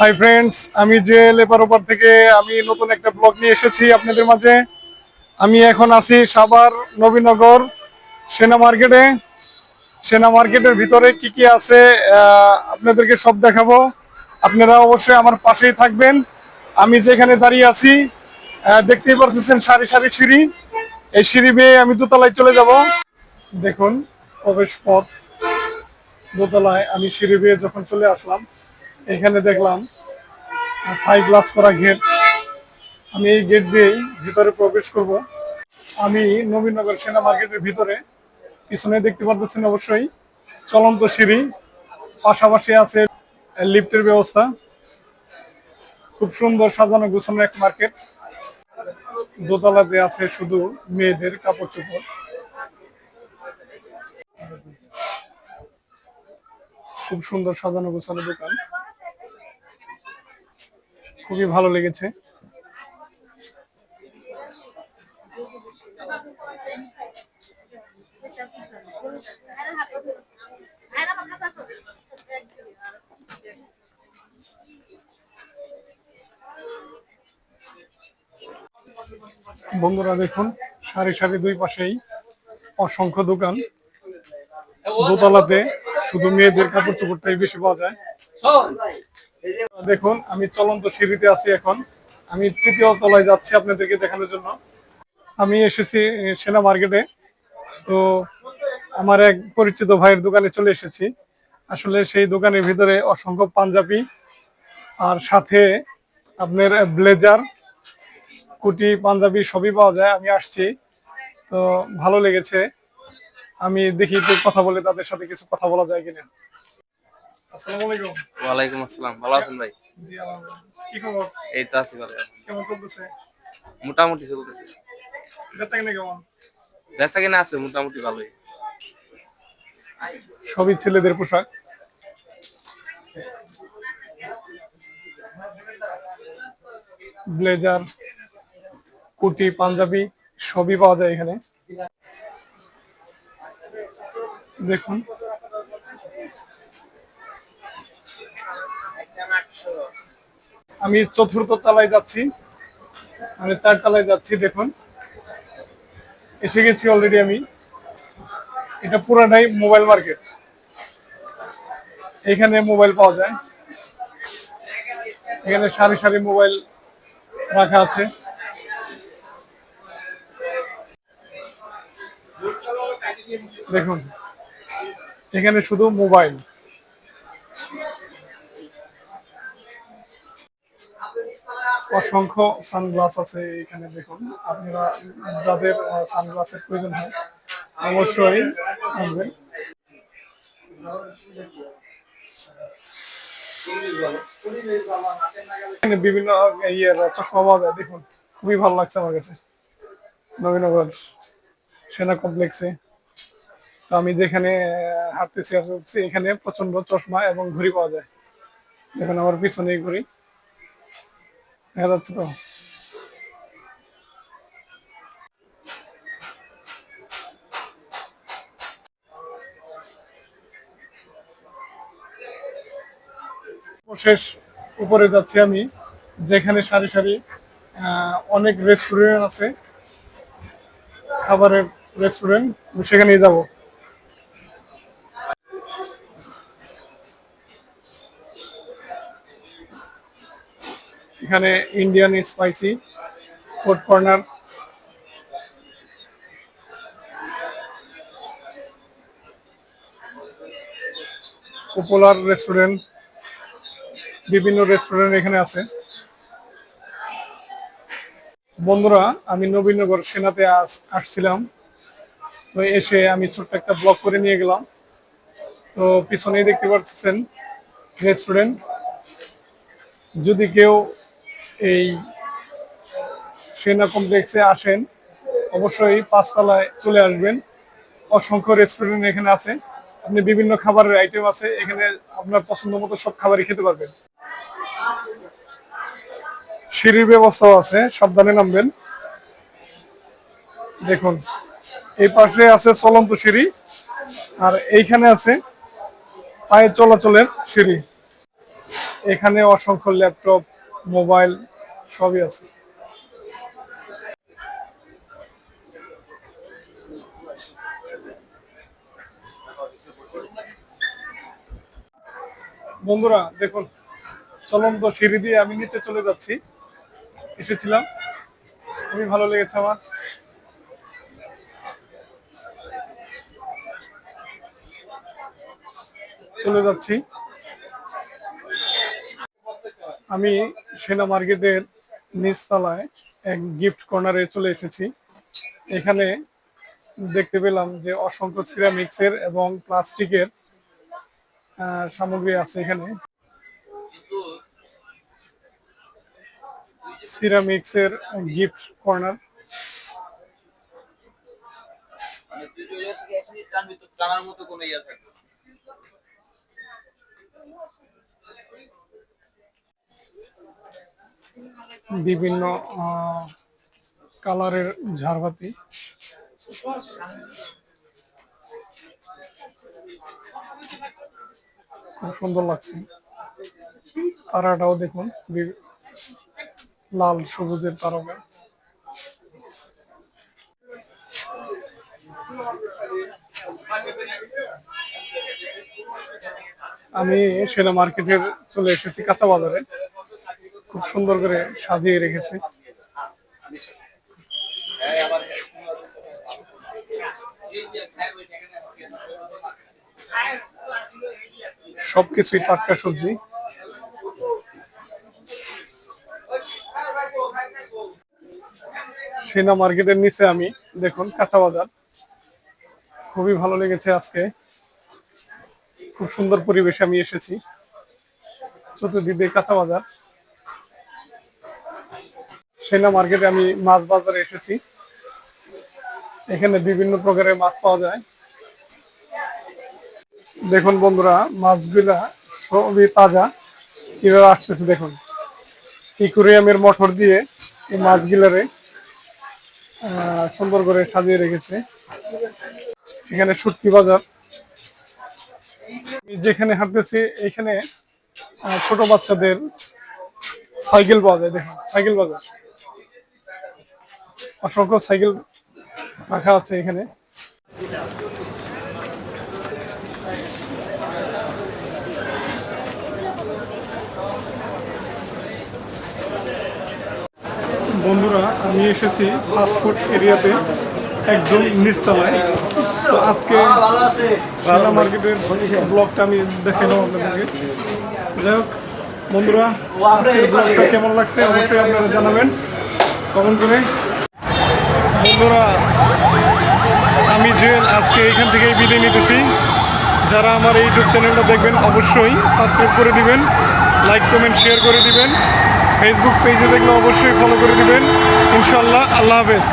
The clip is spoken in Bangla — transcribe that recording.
হাই ফ্রেন্ডস আমি যে লেপার ওপার থেকে আমি নতুন একটা ব্লগ নিয়ে এসেছি আপনাদের মাঝে। আমি এখন আছি সাভার নবীনগর সেনা মার্কেটে সেনা মার্কেটের ভিতরে কি কি আছে আপনাদেরকে সব দেখাবো। আপনারা অবশ্যই আমার পাশেই থাকবেন। আমি যেখানে দাঁড়িয়ে আছি দেখতেই পারতেছেন সারি সারি সিঁড়ি। এই সিঁড়ি বেয়ে আমি দোতলায় চলে যাব। দেখুন, প্রবেশ পথ। দোতলায় আমি সিঁড়ি বেয়ে যখন চলে আসলাম এখানে দেখলাম ফাইভ গ্লাস করা গেট আমি এই গেট দিয়েই ভিতরে প্রবেশ করব। আমি নবীনগর সেনা মার্কেটের ভিতরে, পিছনে দেখতে পারতেছেন অবশ্যই, চলন্ত সিঁড়ি, পাশাপাশি আছে লিফটের ব্যবস্থা। খুব সুন্দর সাজানো গোছানো এক মার্কেট। দোতলাতে আছে শুধু মেয়েদের কাপড় চোপড়। খুব সুন্দর সাজানো গোছানো দোকান। খুবই ভালো লেগেছে। বন্ধুরা দেখুন, সারি সারি দুই পাশেই অসংখ্য দোকান। দোতলাতে শুধু মেয়েদের কাপড় চোপড়টাই বেশি পাওয়া যায়। দেখুন, আমি চলন্ত সিঁড়িতে আছি এখন। আমি তৃতীয় তলায় যাচ্ছি আপনাদেরকে দেখানোর জন্য। আমি এসেছি সেনা মার্কেটে। তো আমার এক পরিচিত ভাইয়ের দোকানে চলে এসেছি। আসলে সেই দোকানের ভিতরে অসংখ্য পাঞ্জাবি আর সাথে আপনার ব্লেজার, কুটি, পাঞ্জাবি সবই পাওয়া যায়। আমি আসছি। তো ভালো লেগেছে। আমি দেখি কথা বলে তাদের সাথে কিছু কথা বলা যায় কিনা। আসসালামু আলাইকুম। ওয়ালাইকুম আসসালাম। ভালো আছেন ভাই? জি আলহামদুলিল্লাহ। কি খবর? এই তো আছি ভালো। কেমন চলতেছে? মোটামুটি চলতেছে। বেচা কিনা কেমন? বেচা কিনা আছে মোটামুটি ভালোই। সবই ছেলেদের পোশাক। ব্লেজার কুটি পাঞ্জাবি সবই পাওয়া যায় এখানে। দেখুন। আমি চতুর্থ তলায় যাচ্ছি। মানে চার তলায় যাচ্ছি, দেখুন। এসে গেছি অলরেডি আমি। এটা পুরাটাই মোবাইল মার্কেট এখানে মোবাইল পাওয়া যায়। এখানে সারি সারি মোবাইল রাখা আছে। দেখুন, এখানে শুধু মোবাইল অসংখ্য সানগ্লাস আছে এখানে দেখুন। আপনারা যাদের সানগ্লাসের প্রয়োজন হয়, অবশ্যই আসবেন। বিভিন্ন ইয়ের চশমা পাওয়া যায়, দেখুন। খুবই ভালো লাগছে আমার কাছে। নবীনগর সেনা কমপ্লেক্সে আমি যেখানে হাঁটতেছি হাঁটতেছি, এখানে প্রচণ্ড চশমা এবং ঘড়ি পাওয়া যায়। দেখুন, আমার পিছনে ঘড়ি। দেখা যাচ্ছে তো শেষ উপরে যাচ্ছি আমি, যেখানে সারি সারি অনেক রেস্টুরেন্ট আছে, খাবারের রেস্টুরেন্ট সেখানেই যাব। এখানে Indian spicy food corner popular restaurant বিভিন্ন রেস্টুরেন্ট এখানে আছে। বন্ধুরা, আমি নবীনগর সেনাতে আস- আসছিলাম। তো এসে আমি ছোট্ট একটা ব্লগ করে নিয়ে গেলাম। তো পিছনেই দেখতে পাচ্ছেন রেস্টুরেন্ট যদি কেউ এই সেনা কমপ্লেক্সে আসেন, অবশ্যই পাঁচতলায় চলে আসবেন। অসংখ্য রেস্টুরেন্ট এখানে আছে। আপনি বিভিন্ন খাবারের আইটেম আছে, এখানে আপনার পছন্দ মতো সব খাবারই খেতে পারবেন। সিঁড়ির ব্যবস্থাও আছে, সাবধানে নামবেন। দেখুন, এই পাশে আছে চলন্ত সিঁড়ি, আর এইখানে আছে পায়ে চলাচলের সিঁড়ি। এখানে অসংখ্য ল্যাপটপ মোবাইল সবই আছে। বন্ধুরা, দেখুন, চলন্ত সিঁড়ি দিয়ে আমি নিচে চলে যাচ্ছি। এসেছিলাম। খুবই ভালো লেগেছে আমার। চলে যাচ্ছি। আমি সেনা মার্কেটের নিচতলায় এক গিফট কর্নারে চলে এসেছি। এখানে দেখতে পেলাম যে অসংখ্য সিরামিক্সের এবং প্লাস্টিকের সামগ্রী আছে এখানে। সিরামিক্সের গিফট কর্নার মতো কোনো ইয়ে থাকবে বিভিন্ন কালারের ঝাড়বাতি। খুব সুন্দর লাগছে। তারাটাও দেখুন লাল সবুজের তারকা। আমি সেনা মার্কেটের চলে এসেছি কাঁচা বাজারে। খুব সুন্দর করে সাজিয়ে রেখেছে। সবকিছুই টাটকা সবজি। সেনা মার্কেটের নিচে আমি, দেখুন, কাঁচা বাজার। খুবই ভালো লেগেছে আজকে। খুব সুন্দর পরিবেশে আমি এসেছি। চতুর্দিকে কাঁচা বাজার। সেনা মার্কেটে আমি মাছ বাজারে এসেছি। এখানে বিভিন্ন প্রকারের মাছ পাওয়া যায়। দেখুন বন্ধুরা, মাছগুলা সবই তাজা। কীভাবে আসতেছে, দেখুন। ইকুরিয়ামের মোটর দিয়ে এই মাছগুলারে সুন্দর করে সাজিয়ে রেখেছে। এখানে শুটকি বাজার। যেখানে হাঁটতেছি, এখানে ছোট বাচ্চাদের সাইকেল পাওয়া যায়, দেখুন, সাইকেল বাজার। অসংখ্য সাইকেল রাখা আছে এখানে। বন্ধুরা, আমি এসেছি ফাস্টফুড এরিয়াতে একদম নিচতলায়। তো আজকে সাদা মার্কেটের ব্লগটা আমি দেখালাম আপনাদেরকে। যাই হোক, বন্ধুরা, আজকের কেমন লাগছে অবশ্যই আপনারা জানাবেন। কমেন্ট করে বন্ধুরা, আমি জুয়েল, আজকে এখান থেকেই বিদায় নিতেছি। যারা আমার ইউটিউব চ্যানেলটা দেখবেন, অবশ্যই সাবস্ক্রাইব করে দিবেন, লাইক, কমেন্ট, শেয়ার করে দিবেন। ফেসবুক পেজে দেখলে অবশ্যই ফলো করে দিবেন। ইনশাল্লাহ আল্লাহ হাফেজ।